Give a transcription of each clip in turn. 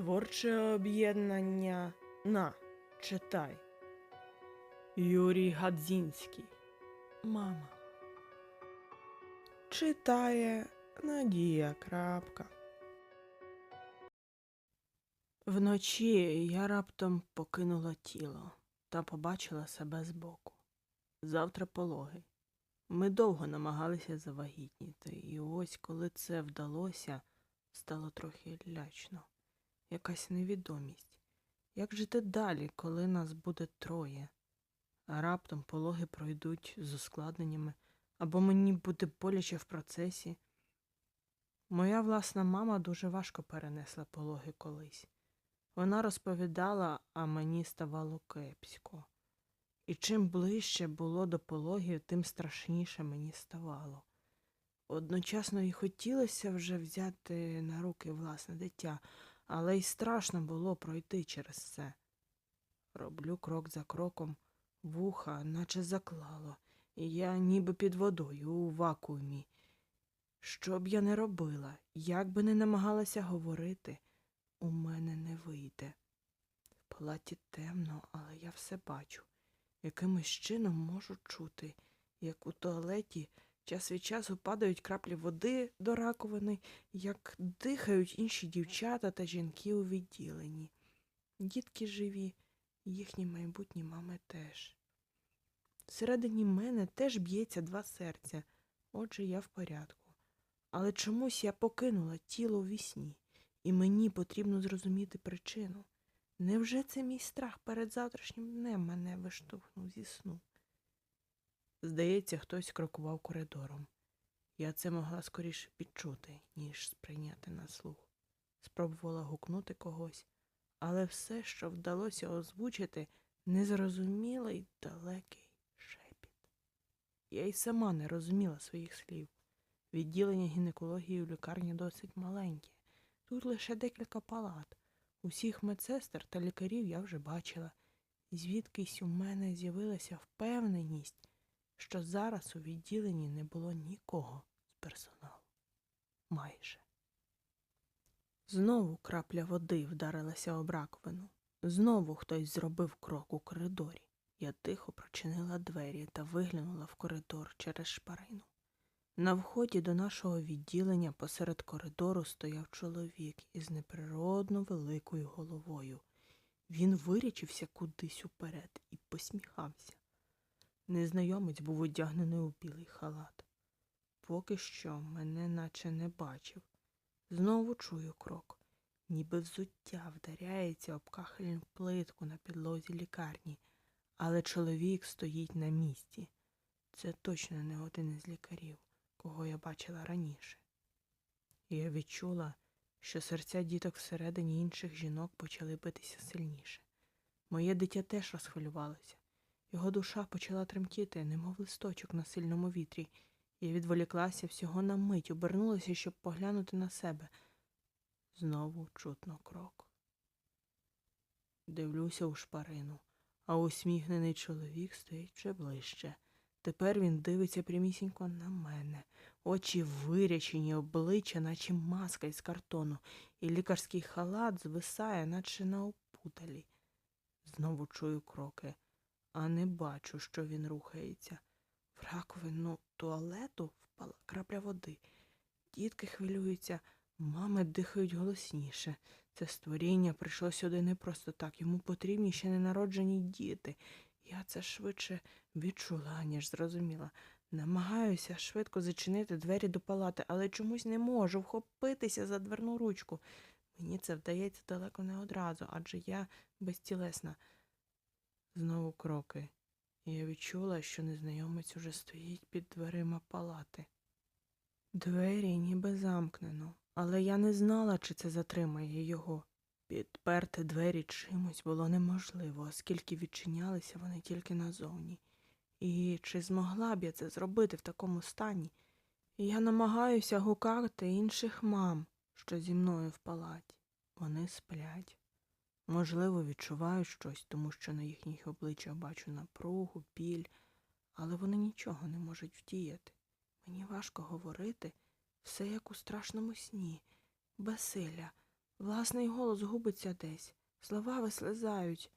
Творче об'єднання на читай. Юрій Гадзінський. Мама. Читає Надія Крапка. Вночі я раптом покинула тіло та побачила себе збоку. Завтра пологи. Ми довго намагалися завагітніти, і ось коли це вдалося, стало трохи лячно. Якась невідомість. Як жити далі, коли нас буде троє? А раптом пологи пройдуть з ускладненнями, або мені буде боляче в процесі. Моя власна мама дуже важко перенесла пологи колись. Вона розповідала, а мені ставало кепсько. І чим ближче було до пологів, тим страшніше мені ставало. Одночасно і хотілося вже взяти на руки власне дитя, але й страшно було пройти через це. Роблю крок за кроком, вуха, наче заклало, і я ніби під водою у вакуумі. Що б я не робила, як би не намагалася говорити, у мене не вийде. В палаті темно, але я все бачу. Якимось чином можу чути, як у туалеті час від часу падають краплі води до раковини, як дихають інші дівчата та жінки у відділенні. Дітки живі, їхні майбутні мами теж. Всередині мене теж б'ється два серця, отже, я в порядку. Але чомусь я покинула тіло у вісні, і мені потрібно зрозуміти причину. Невже це мій страх перед завтрашнім днем мене виштовхнув зі сну? Здається, хтось крокував коридором. Я це могла скоріше підчути, ніж сприйняти на слух. Спробувала гукнути когось, але все, що вдалося озвучити, незрозумілий далекий шепіт. Я й сама не розуміла своїх слів. Відділення гінекології в лікарні досить маленьке. Тут лише декілька палат. Усіх медсестер та лікарів я вже бачила, звідкись у мене з'явилася впевненість, що зараз у відділенні не було нікого з персоналу. Майже. Знову крапля води вдарилася об раковину. Знову хтось зробив крок у коридорі. Я тихо прочинила двері та виглянула в коридор через шпарину. На вході до нашого відділення посеред коридору стояв чоловік із неприродно великою головою. Він вирячився кудись уперед і посміхався. Незнайомець був одягнений у білий халат. Поки що мене наче не бачив. Знову чую крок, ніби взуття вдаряється об кахельну плитку на підлозі лікарні, але чоловік стоїть на місці. Це точно не один із лікарів кого я бачила раніше. І я відчула, що серця діток всередині інших жінок почали битися сильніше. Моє дитя теж розхвилювалося. Його душа почала тремтіти, немов листочок на сильному вітрі. Я відволіклася всього на мить, обернулася, щоб поглянути на себе. Знову чутно крок. Дивлюся у шпарину, а усміхнений чоловік стоїть вже ближче. Тепер він дивиться прямісінько на мене, очі вирячені, обличчя, наче маска із картону, і лікарський халат звисає, наче на опуталі. Знову чую кроки, а не бачу, що він рухається. В раковину туалету впала крапля води. Дітки хвилюються, мами дихають голосніше. Це створіння прийшло сюди не просто так. Йому потрібні ще ненароджені діти. Я це швидше відчула, ніж зрозуміла. Намагаюся швидко зачинити двері до палати, але чомусь не можу вхопитися за дверну ручку. Мені це вдається далеко не одразу, адже я безтілесна. Знову кроки. І Я відчула, що незнайомець уже стоїть під дверима палати. Двері ніби замкнено, але я не знала, чи це затримає його. Підперти двері чимось було неможливо, оскільки відчинялися вони тільки назовні. І чи змогла б я це зробити в такому стані? Я намагаюся гукати інших мам, що зі мною в палаті. Вони сплять. Можливо, відчувають щось, тому що на їхніх обличчях бачу напругу, біль, але вони нічого не можуть вдіяти. Мені важко говорити все як у страшному сні, безсилля, Власний голос губиться десь, слова вислизають.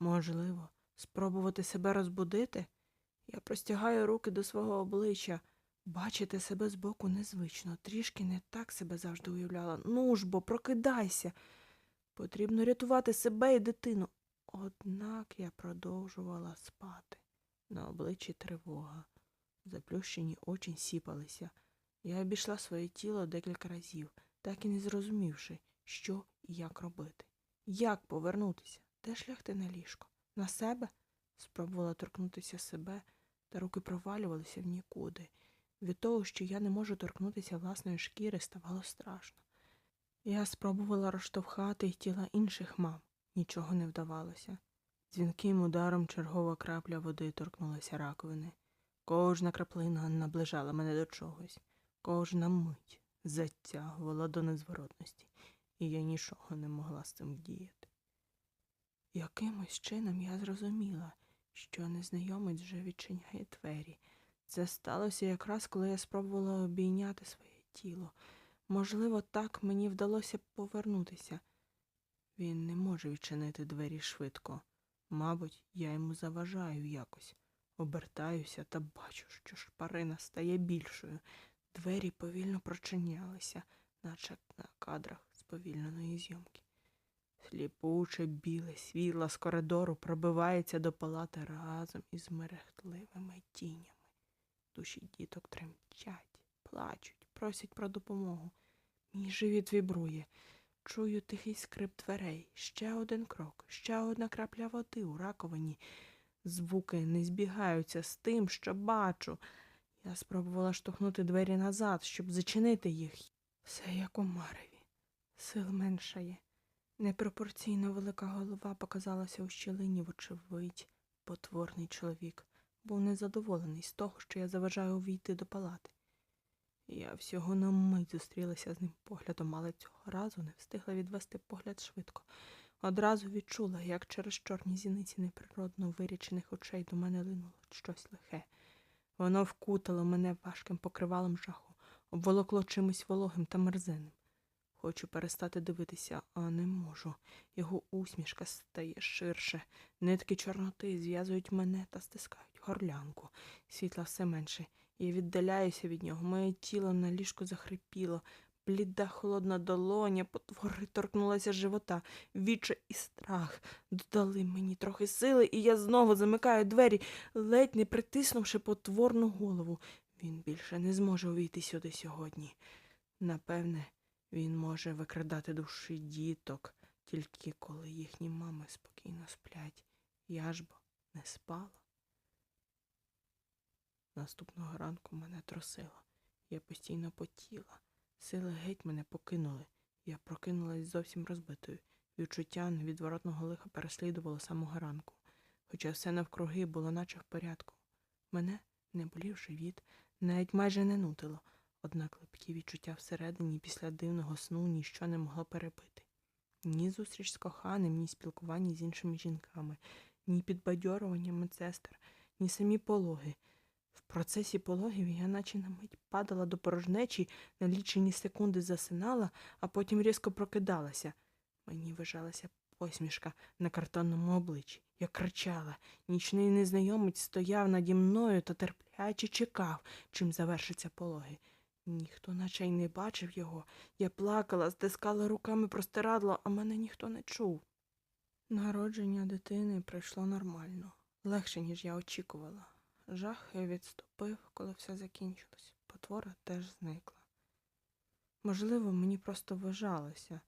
Можливо, спробувати себе розбудити? Я простягаю руки до свого обличчя. Бачити себе збоку незвично, трішки не так себе завжди уявляла. Ну ж бо, прокидайся. Потрібно рятувати себе і дитину. Однак я продовжувала спати. На обличчі тривога. Заплющені очі сіпалися. Я обійшла своє тіло декілька разів, так і не зрозумівши, що і як робити. Як повернутися? Де ж лягти на ліжко? На себе? Спробувала торкнутися себе, та руки провалювалися в нікуди. Від того, що я не можу торкнутися власної шкіри, ставало страшно. Я спробувала розштовхати й тіла інших мам. Нічого не вдавалося. Дзвінким ударом чергова крапля води торкнулася раковини. Кожна краплина наближала мене до чогось, кожна мить затягувала до незворотності, і я нічого не могла з цим вдіяти. Якимось чином я зрозуміла, що незнайомець вже відчиняє двері. Це сталося якраз коли я спробувала обійняти своє тіло. Можливо, так мені вдалося повернутися. Він не може відчинити двері швидко. Мабуть, я йому заважаю якось. Обертаюся та бачу, що шпарина стає більшою. Двері повільно прочинялися, наче на кадрах сповільненої зйомки. Сліпуче біле світло з коридору пробивається до палати разом із мерехтливими тінями. Душі діток тремтять, плачуть, просять про допомогу. Мій живіт вібрує. Чую тихий скрип дверей, ще один крок, ще одна крапля води у раковині. Звуки не збігаються з тим, що бачу. Я спробувала штовхнути двері назад, щоб зачинити їх. Все як у мареві. Сил меншає. Непропорційно велика голова показалася у щілині, вочевидь, потворний чоловік. Був незадоволений з того, що я заважаю увійти до палати. Я всього на мить зустрілася з ним поглядом, але цього разу не встигла відвести погляд швидко. Одразу відчула, як через чорні зіниці неприродно вирічених очей до мене линуло щось лихе. Воно вкутало мене важким покривалом жаху, обволокло чимось вологим та мерзенним. Хочу перестати дивитися, а не можу. Його усмішка стає ширше, нитки чорноти зв'язують мене та стискають горлянку. Світла все менше. Я віддаляюся від нього. Моє тіло на ліжку захрипіло. Бліда холодна долоня потвори торкнулася живота. Віче і страх додали мені трохи сили, і я знову замикаю двері, ледь не притиснувши потворну голову. Він більше не зможе увійти сюди сьогодні. Напевне, він може викрадати душі діток, тільки коли їхні мами спокійно сплять. Я ж бо не спала. Наступного ранку мене трусило. Я постійно потіла. Сили геть мене покинули. Я прокинулась зовсім розбитою. Відчуття невідворотного лиха переслідувало самого ранку, хоча все навкруги було наче в порядку. Мене не болів живіт, навіть майже не нутило, однак липкі відчуття всередині після дивного сну ніщо не могло перебити. Ні зустріч з коханим, ні спілкування з іншими жінками, ні підбадьорування медсестер, ні самі пологи. В процесі пологів я наче на мить падала до порожнечі, на лічені секунди засинала, а потім різко прокидалася. Мені вижалася посмішка на картонному обличчі. Я кричала. Нічний незнайомець стояв наді мною та терпляче чекав, чим завершаться пологи. Ніхто наче й не бачив його. Я плакала, стискала руками простирадло, а мене ніхто не чув. Народження дитини пройшло нормально, легше, ніж я очікувала. Жах відступив, коли все закінчилось. Потвора теж зникла. Можливо, мені просто вважалося.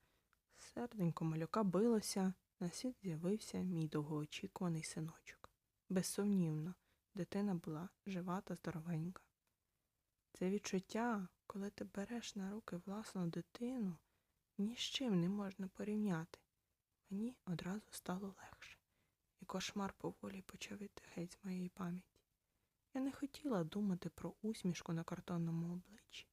Серденько малюка билося, на світ з'явився мій довгоочікуваний синочок. Безсумнівно, дитина була жива та здоровенька. Це відчуття, коли ти береш на руки власну дитину, ні з чим не можна порівняти. Мені одразу стало легше, і кошмар поволі почав іти геть з моєї пам'яті. Я не хотіла думати про усмішку на картонному обличчі.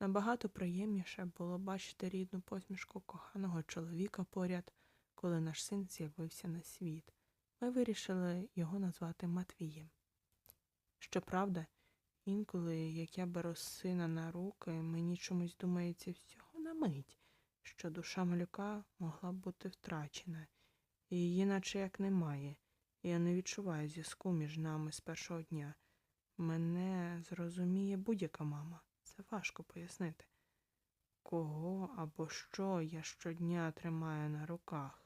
Набагато приємніше було бачити рідну посмішку коханого чоловіка поряд, коли наш син з'явився на світ. Ми вирішили його назвати Матвієм. Щоправда, інколи, як я беру сина на руки, мені чомусь думається всього на мить, що душа малюка могла б бути втрачена, і її наче як немає. І Я не відчуваю зв'язку між нами з першого дня. Мене зрозуміє будь-яка мама. Це важко пояснити. Кого або що я щодня тримаю на руках.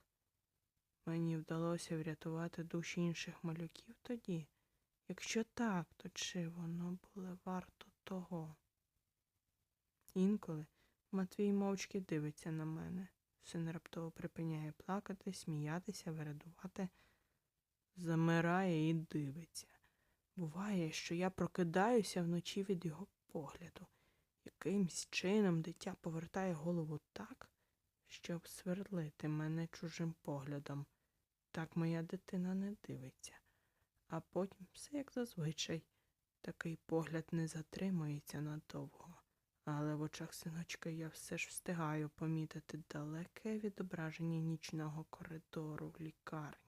Мені вдалося врятувати душі інших малюків тоді. Якщо так, то чи воно було варто того? Інколи Матвій мовчки дивиться на мене. Син раптово припиняє плакати, сміятися, вередувати, замирає і дивиться. Буває, що я прокидаюся вночі від його погляду. Якимсь чином дитя повертає голову так, щоб свердлити мене чужим поглядом. Так моя дитина не дивиться. А потім все як зазвичай. Такий погляд не затримується надовго. Але в очах синочка я все ж встигаю помітити далеке відображення нічного коридору в лікарні,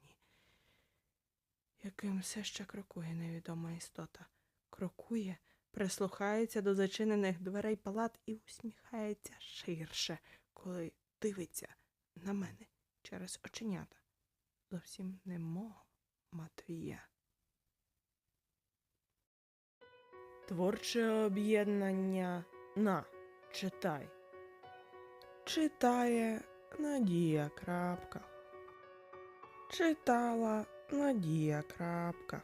яким все ще крокує невідома істота. Крокує, прислухається до зачинених дверей палат і усміхається ширше, коли дивиться на мене через оченята. Зовсім не мого Матвія. Творче об'єднання на читай. Читає Надія Крапка. Читала Надія Крапка.